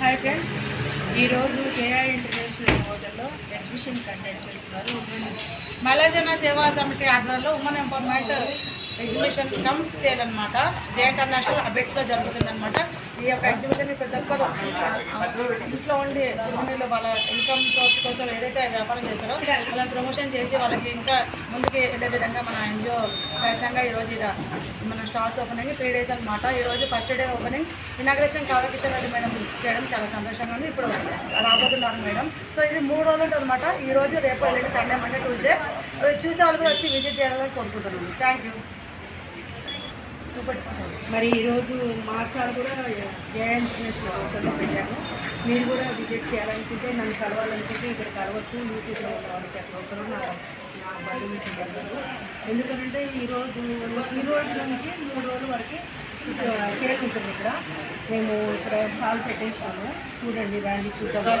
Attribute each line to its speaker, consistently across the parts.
Speaker 1: Hi friends ఈరోజు KR international హోటల్లో exhibition conduct చేస్తున్నారు. మలాజన సేవా సమితి ఆధ్వర్యంలో women empowerment exhibition cum sale అనమాట జే ఇంటర్నేషనల్ అబెట్స్లో జరుగుతుంది అనమాట ఈ యొక్క ఎగ్జిబిషన్ ప్రతి ఒక్కరు ఇంట్లో ఉండి కంపెనీలో వాళ్ళ ఇన్కమ్ సోర్స్ కోసం ఏదైతే వ్యాపారం చేస్తారో వాళ్ళని ప్రమోషన్ చేసి వాళ్ళకి ఇంకా ముందుకు వెళ్ళే విధంగా మన ఎన్జిఓ ప్రయత్నంగా ఈరోజు ఇలా మన స్టాల్స్ ఓపెనింగ్ త్రీ డేస్ అనమాట ఈరోజు ఫస్ట్ డే ఓపెనింగ్ ఇనాగ్రేషన్ కావకిషన్ రెడ్డి మేడం చేయడం చాలా సంతోషంగా ఉంది. ఇప్పుడు రాబోతున్నారు మేడం. సో ఇది మూడు రోజులు అనమాట ఈరోజు రేపు ఎల్లుండి సండే మండే ట్యూస్డే. చూసే వాళ్ళు కూడా వచ్చి విజిట్ చేయాలని కోరుకుంటున్నాను. థ్యాంక్ యూ
Speaker 2: మరి ఈరోజు మా స్టాల్ కూడా జయ ఇంటర్నేషనల్ హోటల్లో పెట్టాము మీరు కూడా విజిట్ చేయాలనుకుంటే నన్ను కలవాలనుకుంటే ఇక్కడ కలవచ్చు. యూట్యూబ్లో వాళ్ళకి ఒకరు నా నా బంధుమిత్రులు ఎందుకంటే ఈరోజు ఈ రోజు నుంచి మూడు రోజుల వరకు సేల్ ఉంటుంది ఇక్కడ. మేము ఇక్కడ స్టాల్ పెట్టేసాము చూడండి రండి చూద్దాం.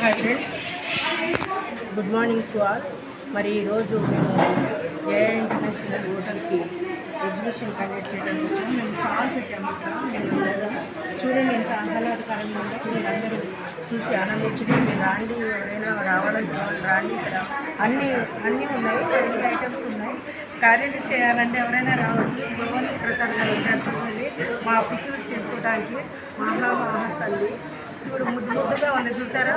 Speaker 2: Hi friends good morning to all మరి ఈరోజు మేము జయ ఇంటర్నేషనల్ హోటల్కి ఎగ్జిబిషన్ కండక్ట్ చేయడానికి వచ్చాము. మేము స్టాల్ పెట్టాము ఇక్కడ. మేము చూడండి ఎంత ఆహ్లాదకరంగా ఉందో. మీరు అందరూ చూసి ఆనందించండి. మీరు రాండి ఎవరైనా రావాలంటే రాండి ఇక్కడ. అన్నీ అన్నీ ఉన్నాయి. అన్ని ఐటమ్స్ ఉన్నాయి. కార్యాలు చేయాలంటే ఎవరైనా రావచ్చు. భువని ప్రసాద్ గారు వచ్చారు చూడండి. మా పికిల్స్ తీసుకోవడానికి మహా మహా తల్లి. చూడు ముద్దు ముద్దుగా ఉంది. చూసారా?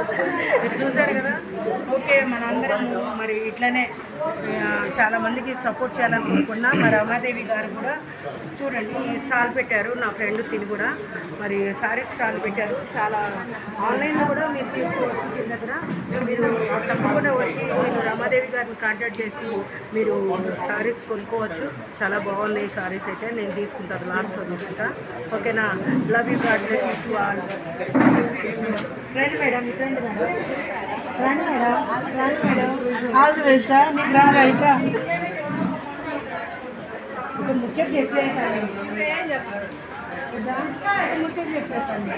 Speaker 2: మీరు చూసారు కదా? ఓకే మనందరం మరి ఇట్లనే చాలామందికి సపోర్ట్ చేయాలనుకుంటున్నా. మరి రమాదేవి గారు కూడా చూడండి ఈ స్టాల్ పెట్టారు నా ఫ్రెండ్ తిని కూడా. మరి సారీ స్టాల్ పెట్టారు. చాలా ఆన్లైన్లో కూడా మీరు తీసుకోవచ్చు దీని దగ్గర. మీరు తప్పకుండా వచ్చి నేను రమాదేవి గారిని కాంటాక్ట్ చేసి మీరు సారీస్ కొనుక్కోవచ్చు. చాలా బాగున్నాయి సారీస్ అయితే. నేను తీసుకుంటాను లాస్ట్లో తీసుకుంటా. ఓకేనా? Love you god bless you to all రండి మేడం రండి మేడం రండి మేడం రండి మేడం ఆల్ ది బెస్ట్ నీకు రాదా ఇట్లా ఒక ముచ్చట చెప్పేస్తాను. ముచ్చట చెప్పేస్తాను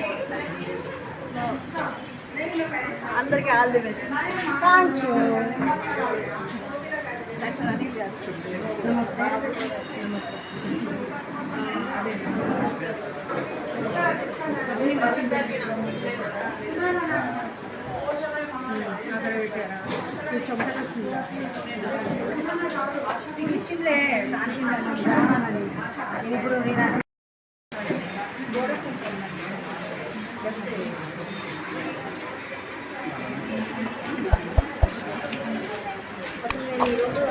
Speaker 2: అందరికీ all the best. Thank you నమస్తే నమస్తే అదే అక్కడ పెట్టారా ఇది చెమట వస్తుందా నీకు ఇచ్చిందిలే దానికి రానని నేను ఇప్పుడు నేను అది- చెప్తే. అసలు నేను ఈరోజు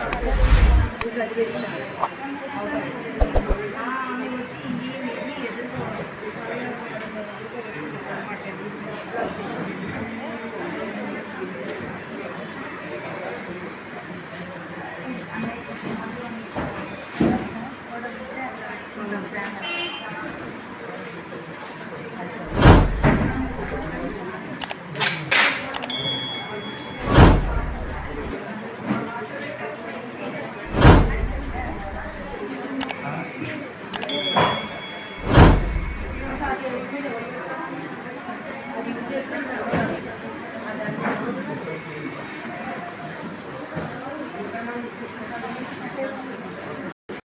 Speaker 2: ఇట్లా చేశాను ఆమె 嗯。